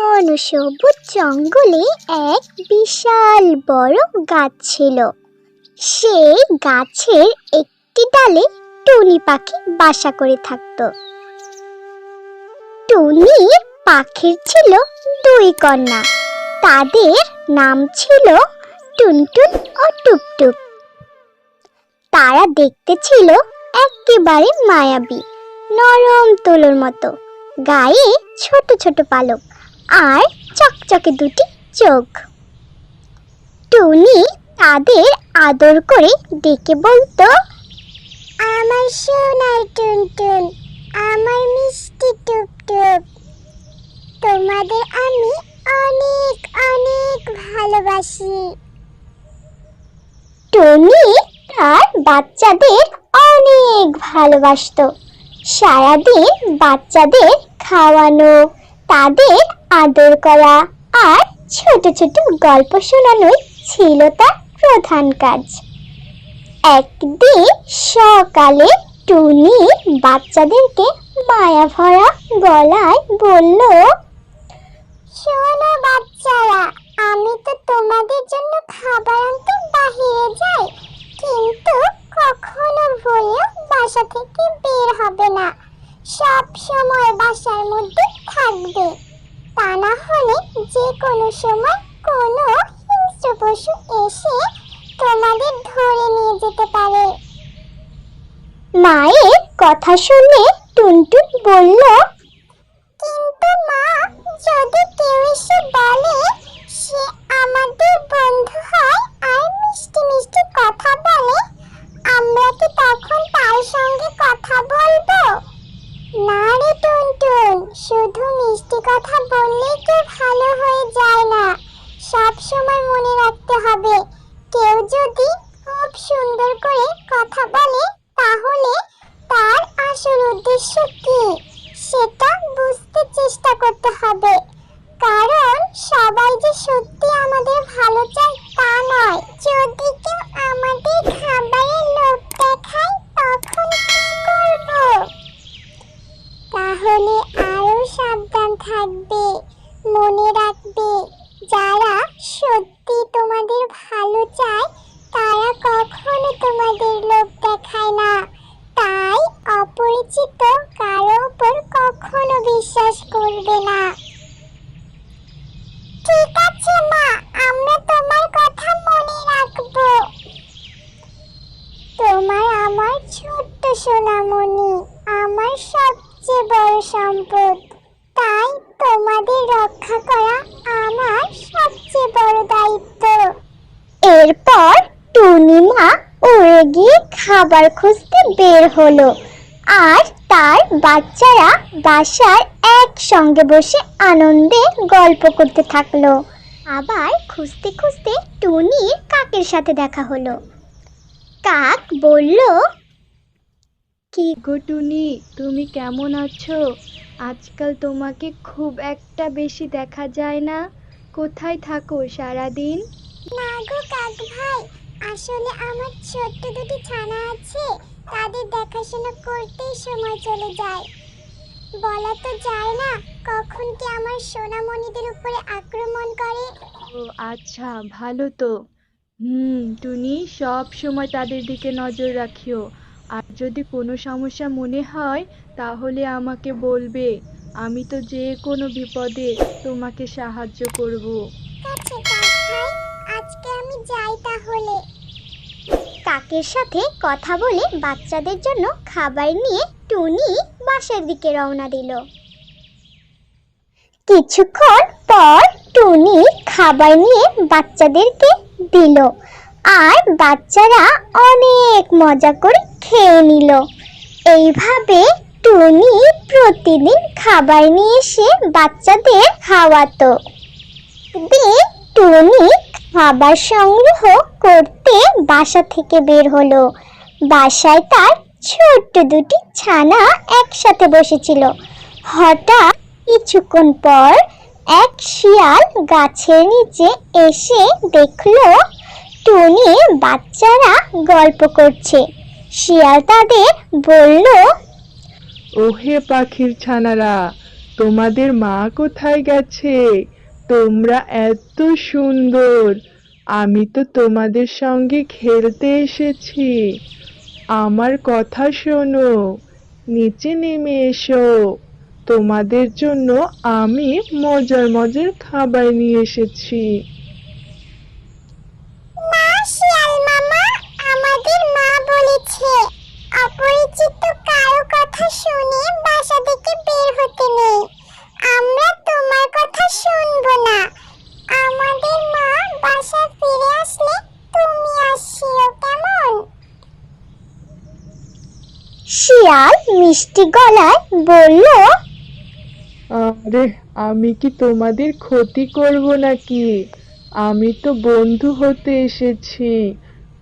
ঘন সবুজ জঙ্গলে এক বিশাল বড় গাছ ছিল। সেই গাছের একটি ডালে টুনি পাখি বাসা করে থাকতো। টুনি পাখির ছিল দুই কন্যা। তাদের নাম ছিল টুনটুন ও টুপটুপ। তারা দেখতে ছিল একেবারে মায়াবী, নরম তুলোর মতো, গায়ে ছোট ছোট পালক। আর চকচকে দুটি চোখ। টুনি তাদের আদর করে ডেকে বলতো, আমার সোনার টুনটুন, আমার মিষ্টি টুপটুপ তোমাদের আমি অনেক অনেক ভালোবাসি। টনি তার বাচ্চাদের অনেক ভালোবাসতো। সারাদিন বাচ্চাদের খাওয়ানো তাদের আদর করা আর ছোট ছোট গল্প শোনানোই ছিল তার প্রধান কাজ। একদিন সকালে টুনি বাচ্চাদেরকে মায়া ভরা গলায় বলল, শোনো বাচ্চারা, আমি তো তোমাদের জন্য খাবার আনতে বাহিরে যাই, কিন্তু কখনো ভুলেও বাসা থেকে বের হবে না। সব সময় বাসার মধ্যে থাকবে। তা না হলে যে কোনো সময় কোনো হিংস্র পশু এসে তোমাদের ধরে নিয়ে যেতে পারে। মায়ের কথা শুনে টুনটুন বলল, কিন্তু মা, যদি কেউ এসে বলে থাকবে, মনে রাখবে। যারা সত্যি তোমাদের ভালো চায়, তারা কখনো তোমাদের লোভ দেখায় না। তাই অপরিচিত কারও উপর কখনো বিশ্বাস করবে না। ঠিক আছে মা, আমরা তোমার কথা মনে রাখব তোমার আমার ছোট্ট সোনামণি আমার সবচেয়ে বড় সম্পদ তাই তোমাদের রক্ষা করা আমার সবচেয়ে বড় দায়িত্ব এরপর টুনিমা উড়ে গিয়ে খাবার খুঁজতে বের হলো। আর তার বাচ্চারা বাসার একসঙ্গে বসে আনন্দে গল্প করতে থাকল। আবার খুঁজতে খুঁজতে টুনির কাকের সাথে দেখা হলো। কাক বলল কি গো টুনি তুমি কেমন আছো? আজকাল তোমাকে খুব একটা বেশি দেখা যায় না। কোথায় থাকো সারাদিন? না গো কাক ভাই আসলে আমার ছোট্ট দুটি ছানা আছে, তাদের দেখাশোনা করতেই সময় চলে যায়। বলা তো যায় না, কখন কি আমার সোনামণিদের উপরে আক্রমণ করে। ও আচ্ছা ভালো তো। হুম, টুনি, সব সময় তাদের দিকে নজর রাখিও। আর যদি কোনো সমস্যা মনে হয়, তাহলে আমাকে বলবে। আমি তো যে কোনো বিপদে তোমাকে সাহায্য করব। যাই তাহলে। কাকের সাথে কথা বলে বাচ্চাদের জন্য খাবার নিয়ে টুনি বাসার দিকে রওনা দিল। কিছুক্ষণ পর টুনি খাবার নিয়ে বাচ্চাদেরকে দিল আর বাচ্চারা অনেক মজা করে খেয়ে নিল। এইভাবে টুনি প্রতিদিন খাবার নিয়ে এসে বাচ্চাদের খাওয়াতো। দিন টুনি খাবার সংগ্রহ করতে বাসা থেকে বের হলো। বাসায় তার ছোট্ট দুটি ছানা একসাথে বসেছিল। হঠাৎ কিছুক্ষণ পর এক শিয়াল গাছের নিচে এসে দেখল, টুনি বাচ্চারা গল্প করছে। শিয়াল তাদের বলল, ওহে পাখির ছানারা, তোমাদের মা কোথায় গেছে? তোমরা এত সুন্দর। আমি তো তোমাদের সঙ্গে খেলতে এসেছি। আমার কথা শোনো। নিচে নেমে এসো। তোমাদের জন্য আমি মজার মজার খাবার নিয়ে এসেছি। অপরিচিত কারও কথা শুনে বাসা থেকে বের হতে নেই। শুনব না। আমাদের মা বাসা ফিরে আসলে তুমি আসিও, কেমন? শিয়াল মিষ্টি গলায় বলল, আরে, আমি কি তোমাদের ক্ষতি করব নাকি? আমি তো বন্ধু হতে এসেছি।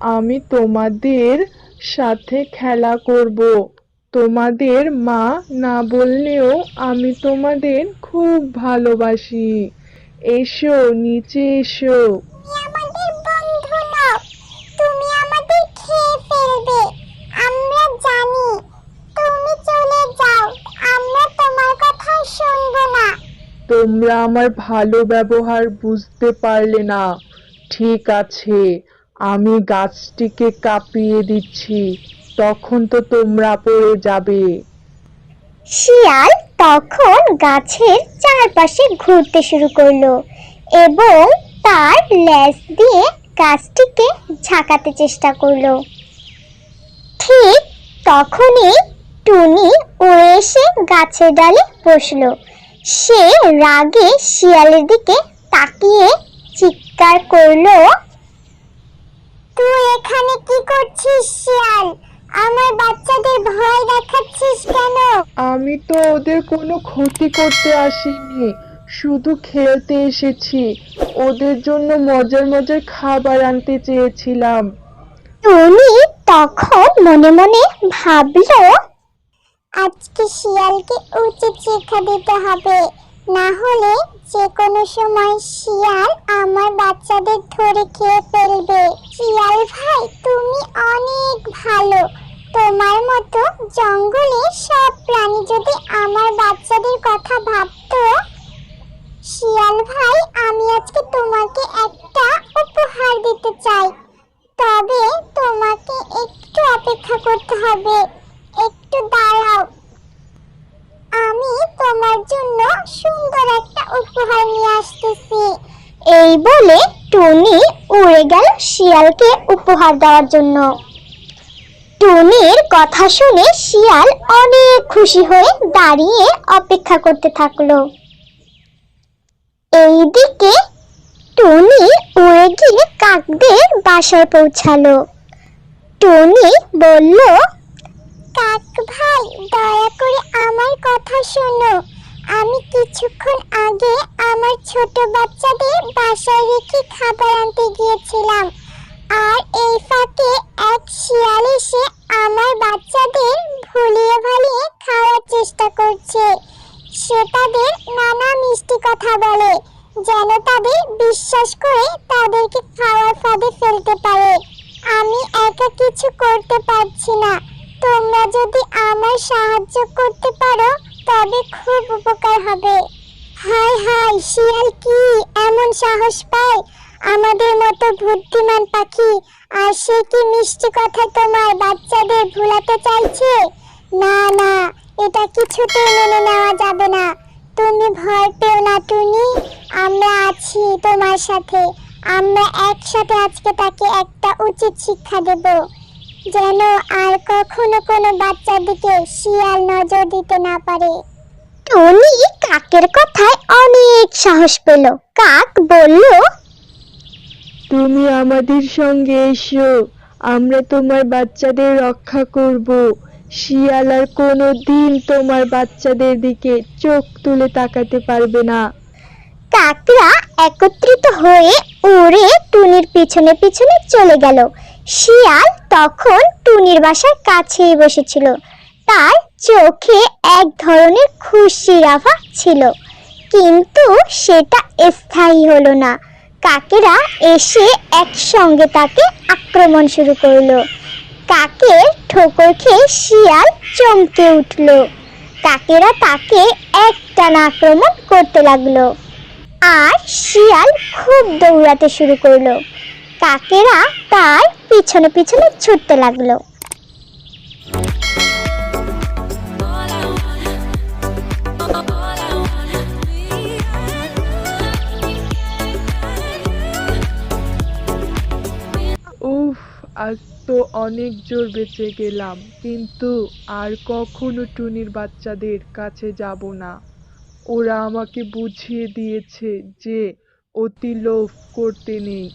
আমি তোমাদের সাথে খেলা করব। তোমাদের মা না বললেও আমি তোমাদের খুব ভালোবাসি। এসো নিচে এসো। তোমরা আমার ভালো ব্যবহার বুঝতে পারলে না। ঠিক আছে আমি গাছটিকে কাঁপিয়ে দিচ্ছি। তখন তো তোমরা পড়ে যাবে। শিয়াল তখন গাছের চারপাশে ঘুরতে শুরু করল এবং তার লেজ দিয়ে গাছটিকে ঝাঁকাতে চেষ্টা করল। ঠিক তখনই টুনি উড়ে এসে গাছের ডালে বসল। সে রাগে শিয়ালের দিকে তাকিয়ে চিৎকার করল, তুই এখানে কি করছিস শিয়াল? বাচ্চাদের ভয় দেখাচ্ছিস কেন? আমি তো ওদের কোনো ক্ষতি করতে আসিনি। শুধু খেলতে এসেছি। ওদের জন্য মজার মজার খাবার আনতে চেয়েছিলাম। টুনি তখন মনে মনে ভাবলো আজকে শিয়ালকে উচিত শিক্ষা দিতে হবে। না হলে যে কোনো সময় শিয়াল আমার বাচ্চাদের ধরে খেয়ে ফেলবে। শিয়াল ভাই তুমি অনেক ভালো। তোমার মতো জঙ্গলে সব প্রাণী যদি আমার বাচ্চাদের কথা ভাবতো, শিয়াল ভাই, আমি আজকে তোমাকে একটা উপহার দিতে চাই। তবে তোমাকে একটু অপেক্ষা করতে হবে। একটু দাঁড়াও। আমি তোমার জন্য সুন্দর একটা উপহার নিয়ে আসতেছি। এই বলে টুনি উড়ে গেল শিয়ালকে উপহার দেওয়ার জন্য। টুনির কথা শুনে শিয়াল অনেক খুশি হয়ে দাঁড়িয়ে অপেক্ষা করতে থাকল। এইদিকে টনি উড়ে গিয়ে কাকদের বাসায় পৌঁছালো। টনি বলল, কাক ভাই, দয়া করে আমার কথা শোনো। আমি কিছুক্ষণ আগে আমার ছোট বাচ্চাদের বাসায় রেখে খাবার আনতে গিয়েছিলাম। আর এই ফাঁকে এক শিয়াল এসে আমার বাচ্চাদের ভুলিয়ে ভালিয়ে খাওয়ার চেষ্টা করছে। সে তাদের নানা মিষ্টি কথা বলে, যেন তাদের বিশ্বাস করে তাদেরকে খাওয়ার ফাঁদে ফেলতে পারে। আমি একা কিছু করতে পারছি না। তোমরা যদি আমার সাহায্য করতে পারো, তবে খুব উপকার হবে। হাই হাই শিয়াল কি এমন সাহস পায়? আমাদের মতো বুদ্ধিমান পাখি, আর সে কি মিষ্টি কথা তোমার বাচ্চাদের ভুলাতে চাইছে? না না, এটা কিছুতেই মেনে নেওয়া যাবে না। তুমি ভয় পেও না, টুনি। আমরা আছি তোমার সাথে। আমরা একসাথে আজকে তাকে একটা উচিত শিক্ষা দেব। যেন আর কখনো কোনো বাচ্চার দিকে শিয়াল নজর দিতে না পারে। টনি কাকের কথায় অনেক সাহস পেল। কাক বলল তুমি আমাদের সঙ্গে এসো। আমরা তোমার বাচ্চাদের রক্ষা করব। শিয়াল আর কোনো দিন তোমার বাচ্চাদের দিকে চোখ তুলে তাকাতে পারবে না। কাকরা একত্রিত হয়ে উড়ে টুনির পিছনে পিছনে চলে গেল। শিয়াল তখন টুনির বাসার কাছেই বসেছিল। তার চোখে এক ধরনের খুশির আভা ছিল। কিন্তু সেটা স্থায়ী হলো না। কাকেরা এসে একসঙ্গে তাকে আক্রমণ শুরু করল। কাকের ঠোকর খেয়ে শিয়াল চমকে উঠল। কাকেরা তাকে একটানা আক্রমণ করতে লাগল। আর শিয়াল খুব দৌড়াতে শুরু করল। কাকেরা তার পিছনে পিছনে ছুটতে লাগল। আজ তো অনেক জোর বেঁচে গেলাম, কিন্তু আর কখনো টুনির বাচ্চাদের কাছে যাব না। ওরা আমাকে বুঝিয়ে দিয়েছে যে অতি লোভ করতে নেই।